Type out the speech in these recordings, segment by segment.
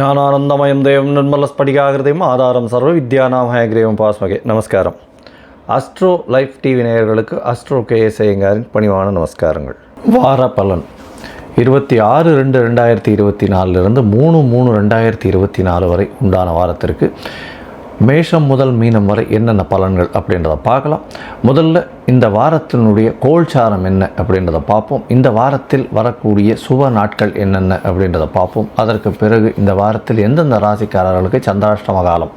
ജ്ഞാനാനന്ദമയം ദേവം ஆதாரம் சர்வ സർവ്വ വിദ്യാനാമയഗ്രേവം பாஸ்மகே. நமஸ்காரம். அஸ்ட்ரோ லைஃப் டிவி நேயர்களுக்கு அஸ்ட்ரோ கேஎஸ் ஐயங்காரின் பணிவான நமஸ்காரங்கள். வார பலன். இருபத்தி ஆறு ரெண்டு ரெண்டாயிரத்தி இருபத்தி நாலுலேருந்து மூணு மூணு ரெண்டாயிரத்தி இருபத்தி நாலு வரை உண்டான வாரத்திற்கு மேஷம் முதல் மீனம் வரை என்னென்ன பலன்கள் அப்படின்றத பார்க்கலாம். முதல்ல இந்த வாரத்தினுடைய கோல்சாரம் என்ன அப்படின்றத பார்ப்போம். இந்த வாரத்தில் வரக்கூடிய சுப நாட்கள் என்னென்ன அப்படின்றத பார்ப்போம். அதற்கு பிறகு இந்த வாரத்தில் எந்தெந்த ராசிக்காரர்களுக்கு சந்திராஷ்டம காலம்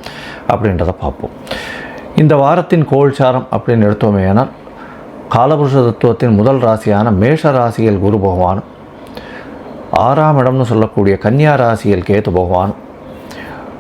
அப்படின்றத பார்ப்போம். இந்த வாரத்தின் கோல்சாரம் அப்படின்னு எடுத்தோமே ஆனால் காலபுருஷ தத்துவத்தின் முதல் ராசியான மேஷ ராசியில் குரு பகவானும் ஆறாம் இடம்னு சொல்லக்கூடிய கன்னியா ராசியில் கேத்து பகவானும்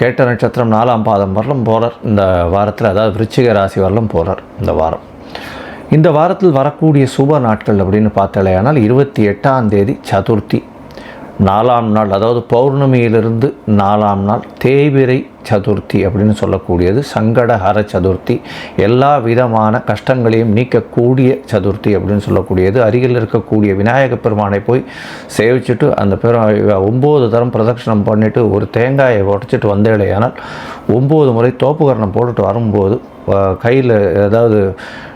கேட்ட நட்சத்திரம் நாலாம் பாதம் வரலும் போகிறார் இந்த வாரத்தில் அதாவது விருச்சிக ராசி வரலும் போகிறார் இந்த வாரம். இந்த வாரத்தில் வரக்கூடிய சுப நாட்கள் அப்படின்னு பார்த்தாலேயானால் இருபத்தி எட்டாம் தேதி சதுர்த்தி. நாலாம் நாள் அதாவது பௌர்ணமியிலிருந்து நாலாம் நாள் தேவிரை சதுர்த்தி அப்படின்னு சொல்லக்கூடியது சங்கடஹர சதுர்த்தி. எல்லா விதமான கஷ்டங்களையும் நீக்கக்கூடிய சதுர்த்தி அப்படின்னு சொல்லக்கூடியது. அருகில் இருக்கக்கூடிய விநாயக பெருமானை போய் சேவிச்சுட்டு அந்த பெரு ஒம்பது தரம் பிரதட்சணம் பண்ணிவிட்டு ஒரு தேங்காயை உடச்சிட்டு வந்தேடையானால் ஒம்பது முறை தோப்புகரணம் போட்டுட்டு வரும்போது கையில் ஏதாவது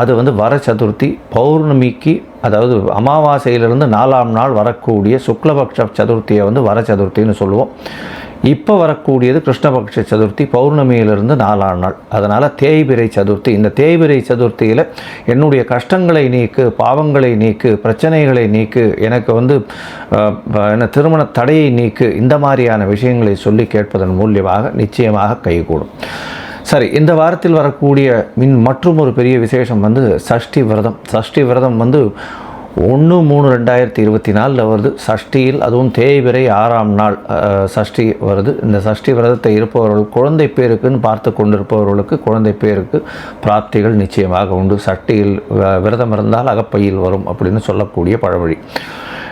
அது வந்து வர சதுர்த்தி பௌர்ணமிக்கு அதாவது அமாவாசையிலிருந்து நாலாம் நாள் வரக்கூடிய சுக்லபக்ஷ சதுர்த்தியை வந்து வர சதுர்த்தின்னு சொல்லுவோம். இப்போ வரக்கூடியது கிருஷ்ணபக்ஷ சதுர்த்தி பௌர்ணமியிலிருந்து நாலாம் நாள். அதனால் தேய்பிரை சதுர்த்தி. இந்த தேய்பிரை சதுர்த்தியில் என்னுடைய கஷ்டங்களை நீக்கு பாவங்களை நீக்கு பிரச்சனைகளை நீக்கு எனக்கு வந்து என்ன திருமண தடையை நீக்கு இந்த மாதிரியான விஷயங்களை சொல்லி கேட்பதன் மூலியமாக நிச்சயமாக கைகூடும். சரி இந்த வாரத்தில் வரக்கூடிய மின் மற்றும் ஒரு பெரிய விசேஷம் வந்து சஷ்டி விரதம். சஷ்டி விரதம் வந்து ஒன்று மூணு ரெண்டாயிரத்தி இருபத்தி நாலில் வருது. சஷ்டியில் அதுவும் தேய்பிறை ஆறாம் நாள் சஷ்டி வருது. இந்த சஷ்டி விரதத்தை இருப்பவர்கள் குழந்தை பேருக்குன்னு பார்த்து கொண்டிருப்பவர்களுக்கு குழந்தை பேருக்கு பிராப்திகள் நிச்சயமாக உண்டு. சஷ்டியில் விரதம் இருந்தால் அகப்பையில் வரும் அப்படின்னு சொல்லக்கூடிய பழமொழி.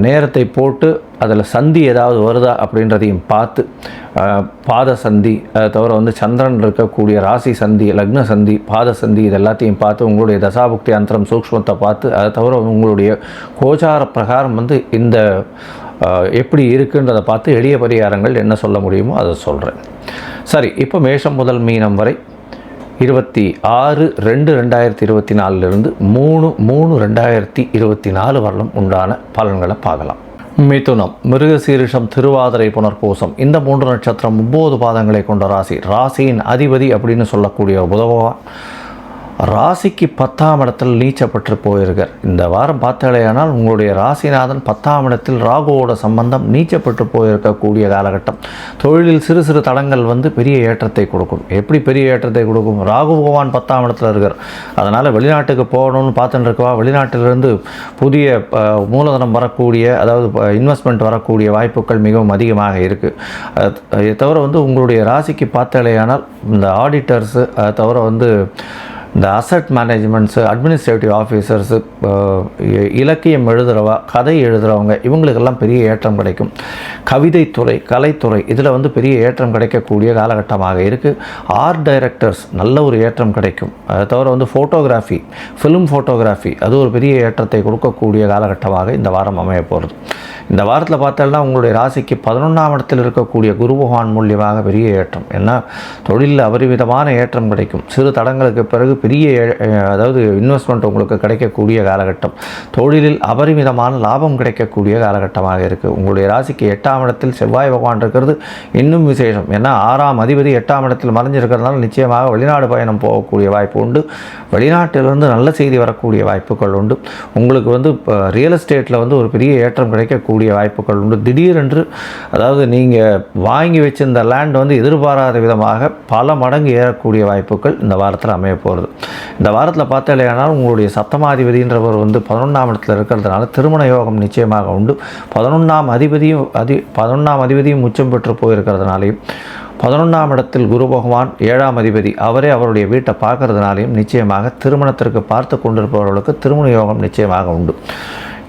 நேரத்தை போட்டு அதில் சந்தி ஏதாவது வருதா அப்படின்றதையும் பார்த்து பாத சந்தி அதை தவிர வந்து சந்திரன் இருக்கக்கூடிய ராசி சந்தி லக்ன சந்தி பாத சந்தி இது எல்லாத்தையும் பார்த்து உங்களுடைய தசாபுக்தி அந்தரம் சூக்ஷ்மத்தை பார்த்து அதை தவிர உங்களுடைய கோச்சார பிரகாரம் வந்து இந்த எப்படி இருக்குன்றதை பார்த்து எளிய பரிகாரங்கள் என்ன சொல்ல முடியுமோ அதை சொல்கிறேன் சரி இப்போ மேஷம் முதல் மீனம் வரை இருபத்தி ஆறு ரெண்டு ரெண்டாயிரத்தி இருபத்தி நாலுலேருந்து மூணு மூணு ரெண்டாயிரத்தி இருபத்தி நாலு வரலும் உண்டான பலன்களை பார்க்கலாம். மிதுனம் மிருகசீரிஷம் திருவாதிரை புனர்பூசம் இந்த மூன்று நட்சத்திரம் ஒம்பது பாதங்களை கொண்ட ராசி. ராசியின் அதிபதி அப்படின்னு சொல்லக்கூடிய புதபகவான் ராசிக்கு பத்தாம் இடத்தில் நீச்சப்பட்டு போயிருக்கார். இந்த வாரம் பார்த்தாலேயானால் உங்களுடைய ராசிநாதன் பத்தாம் இடத்தில் ராகுவோட சம்பந்தம் நீச்சப்பட்டு போயிருக்கக்கூடிய காலகட்டம். தொழிலில் சிறு சிறு தடங்கள் வந்து பெரிய ஏற்றத்தை கொடுக்கும். எப்படி பெரிய ஏற்றத்தை கொடுக்கும்? ராகு பகவான் பத்தாம் இடத்துல இருக்கார். அதனால் வெளிநாட்டுக்கு போகணும்னு பார்த்துட்டு இருக்கவா? வெளிநாட்டிலிருந்து புதிய மூலதனம் வரக்கூடிய அதாவது இன்வெஸ்ட்மெண்ட் வரக்கூடிய வாய்ப்புகள் மிகவும் அதிகமாக இருக்குது அதை தவிர வந்து உங்களுடைய ராசிக்கு பார்த்தாலேயானால் இந்த ஆடிட்டர்ஸு அதை தவிர வந்து இந்த அசட் மேனேஜ்மெண்ட்ஸு அட்மினிஸ்ட்ரேட்டிவ் ஆஃபீஸர்ஸு இலக்கியம் எழுதுகிறவா கதை எழுதுகிறவங்க இவங்களுக்கெல்லாம் பெரிய ஏற்றம் கிடைக்கும். கவிதைத்துறை கலைத்துறை இதில் வந்து பெரிய ஏற்றம் கிடைக்கக்கூடிய காலகட்டமாக இருக்குது ஆர்ட் டைரக்டர்ஸ் நல்ல ஒரு ஏற்றம் கிடைக்கும். அதை தவிர வந்து ஃபோட்டோகிராஃபி ஃபிலிம் ஃபோட்டோகிராஃபி அது ஒரு பெரிய ஏற்றத்தை கொடுக்கக்கூடிய காலகட்டமாக இந்த வாரம் அமைய போகிறது இந்த வாரத்தில் பார்த்தோம்னா உங்களுடைய ராசிக்கு பதினொன்றாம் இடத்தில் இருக்கக்கூடிய குரு பகவான் மூலியமாக பெரிய ஏற்றம். ஏன்னா தொழிலில் அபரிவிதமான ஏற்றம் கிடைக்கும். சிறு தடங்களுக்கு பிறகு பெரிய அதாவது இன்வெஸ்ட்மெண்ட் உங்களுக்கு கிடைக்கக்கூடிய காலகட்டம். தொழிலில் அபரிமிதமான லாபம் கிடைக்கக்கூடிய காலகட்டமாக இருக்குது உங்களுடைய ராசிக்கு எட்டாம் இடத்தில் செவ்வாய் பகவான் இருக்கிறது. இன்னும் விசேஷம். ஏன்னா ஆறாம் அதிபதி எட்டாம் இடத்தில் மறைஞ்சிருக்கிறதுனால நிச்சயமாக வெளிநாடு பயணம் போகக்கூடிய வாய்ப்பு உண்டு. வெளிநாட்டிலிருந்து நல்ல செய்தி வரக்கூடிய வாய்ப்புகள் உண்டு. உங்களுக்கு வந்து ரியல் எஸ்டேட்டில் வந்து ஒரு பெரிய ஏற்றம் கிடைக்கக்கூடிய வாய்ப்புகள் உண்டு. திடீரென்று அதாவது நீங்கள் வாங்கி வச்சிருந்த லேண்ட் வந்து எதிர்பாராத விதமாக பல மடங்கு ஏறக்கூடிய வாய்ப்புகள் இந்த வாரத்தில் அமைய போகிறது இந்த வாரத்தில் பார்த்தாலேயானால் உங்களுடைய சப்தமாதிபதின்றவர் வந்து பதினொன்றாம் இடத்துல இருக்கிறதுனால திருமண யோகம் நிச்சயமாக உண்டு. பதினொன்றாம் அதிபதியும் அதி பதினொன்றாம் அதிபதியும் உச்சம் பெற்று போயிருக்கிறதுனாலையும் பதினொன்றாம் இடத்தில் குரு பகவான் ஏழாம் அதிபதி அவரே அவருடைய வீட்டை பார்க்கறதுனாலையும் நிச்சயமாக திருமணத்திற்கு பார்த்து கொண்டிருப்பவர்களுக்கு திருமண யோகம் நிச்சயமாக உண்டு.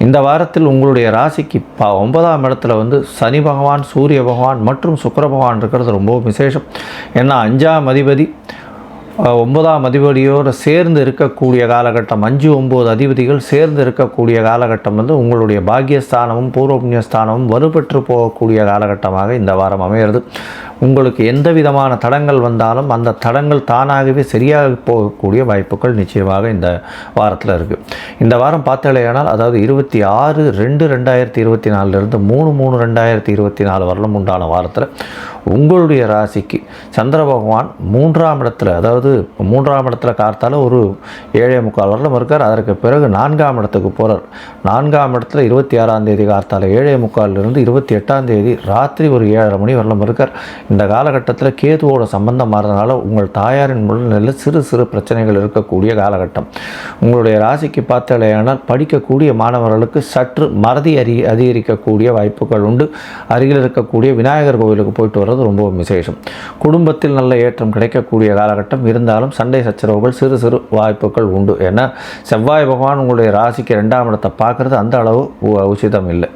இந்த வாரத்தில் உங்களுடைய ராசிக்கு ப ஒன்பதாம் இடத்துல வந்து சனி பகவான் சூரிய பகவான் மற்றும் சுக்கர பகவான் இருக்கிறது ரொம்பவும் விசேஷம். ஏன்னா அஞ்சாம் அதிபதி ஒன்பதாம் அதிபதியோடு சேர்ந்து இருக்கக்கூடிய காலகட்டம் அஞ்சு ஒம்பது அதிபதிகள் சேர்ந்து இருக்கக்கூடிய காலகட்டம் வந்து உங்களுடைய பாக்கியஸ்தானமும் பூர்வபுண்ணியஸ்தானமும் வலுப்பெற்று போகக்கூடிய காலகட்டமாக இந்த வாரம் அமையிறது. உங்களுக்கு எந்த விதமான தடங்கள் வந்தாலும் அந்த தடங்கள் தானாகவே சரியாக போகக்கூடிய வாய்ப்புகள் நிச்சயமாக இந்த வாரத்தில் இருக்குது இந்த வாரம் பார்த்தாலேயானால் அதாவது இருபத்தி ஆறு ரெண்டு ரெண்டாயிரத்தி இருபத்தி நாலுலேருந்து மூணு மூணு ரெண்டாயிரத்தி இருபத்தி நாலு வரலும் உண்டான வாரத்தில் உங்களுடைய ராசிக்கு சந்திர பகவான் மூன்றாம் இடத்துல அதாவது மூன்றாம் இடத்துல கார்த்தால ஒரு ஏழே முக்கால் வரலும் இருக்கார். அதற்கு பிறகு நான்காம் இடத்துக்கு போகிறார் நான்காம் இடத்துல இருபத்தி ஆறாம் தேதி கார்த்தால ஏழே முக்காலிலிருந்து இருபத்தி எட்டாம் தேதி ராத்திரி ஒரு ஏழரை மணி வரலும் இருக்கார். இந்த காலகட்டத்தில் கேதுவோட சம்பந்தம் மாறதுனால உங்கள் தாயாரின் உடல்நிலையில் சிறு சிறு பிரச்சனைகள் இருக்கக்கூடிய காலகட்டம். உங்களுடைய ராசிக்கு பார்த்தாலேயானால் படிக்கக்கூடிய மாணவர்களுக்கு சற்று மறதி அறி அதிகரிக்கக்கூடிய வாய்ப்புகள் உண்டு. அருகில் இருக்கக்கூடிய விநாயகர் கோவிலுக்கு போயிட்டு வர்றது ரொம்ப விசேஷம். குடும்பத்தில் நல்ல ஏற்றம் கிடைக்கக்கூடிய காலகட்டம் இருந்தாலும் சண்டை சச்சரவுகள் சிறு சிறு வாய்ப்புகள் உண்டு. ஏன்னா செவ்வாய் பகவான் உங்களுடைய ராசிக்கு ரெண்டாம் இடத்தை பார்க்குறது அந்த அளவு உ- உச்சிதம் இல்லை.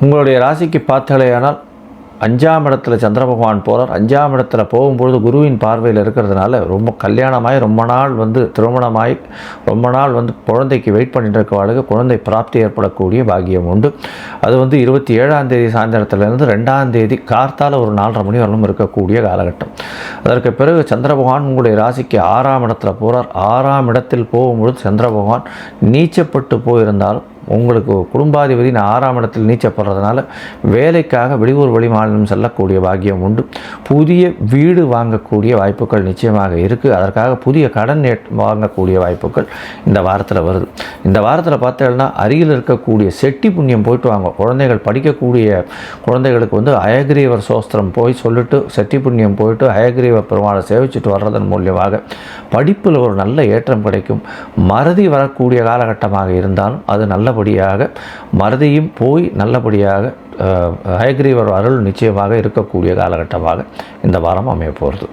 உங்களுடைய ராசிக்கு பார்த்தாலேயானால் அஞ்சாம் இடத்துல சந்திர பகவான் போகிறார் அஞ்சாம் இடத்துல போகும்பொழுது குருவின் பார்வையில் இருக்கிறதுனால ரொம்ப கல்யாணமாய் ரொம்ப நாள் வந்து திருமணமாய் ரொம்ப நாள் வந்து குழந்தைக்கு வெயிட் பண்ணிட்டு இருக்கவாளுக்கு குழந்தை பிராப்தி ஏற்படக்கூடிய பாக்கியம் உண்டு. அது வந்து இருபத்தி ஏழாம் தேதி சாயந்தரத்துலேருந்து ரெண்டாம் தேதி கார்த்தால ஒரு நாலரை மணி வரலும் இருக்கக்கூடிய காலகட்டம். அதற்கு பிறகு சந்திர பகவான் உங்களுடைய ராசிக்கு ஆறாம் இடத்துல போகிறார் ஆறாம் இடத்தில் போகும்பொழுது சந்திர பகவான் நீச்சப்பட்டு போயிருந்தாலும் உங்களுக்கு குடும்பாதிபதி ஆறாம் இடத்தில் நீச்சப்படுறதுனால வேலைக்காக வெளியூர் வெளிமாநிலம் செல்லக்கூடிய பாக்கியம் உண்டு. புதிய வீடு வாங்கக்கூடிய வாய்ப்புகள் நிச்சயமாக இருக்குது அதற்காக புதிய கடன் ஏற்- வாங்கக்கூடிய வாய்ப்புகள் இந்த வாரத்தில் வருது. இந்த வாரத்தில் பார்த்தீங்கன்னா அருகில் இருக்கக்கூடிய செட்டி புண்ணியம் போயிட்டு வாங்க. குழந்தைகள் படிக்கக்கூடிய குழந்தைகளுக்கு வந்து அயகிரீவர் சோஸ்திரம் போய் சொல்லிட்டு செட்டி புண்ணியம் போயிட்டு அயகிரீவர் பெருமாளை சேவிச்சுட்டு வர்றதன் மூலியமாக படிப்பில் ஒரு நல்ல ஏற்றம் கிடைக்கும். மறதி வரக்கூடிய காலகட்டமாக இருந்தாலும் அது நல்ல நல்லபடியாக மறதியும் போய் நல்லபடியாக அஹ், ஹயக்ரீவர் அருள் நிச்சயமாக இருக்கக்கூடிய காலகட்டமாக இந்த வாரம் அமைய போகிறது.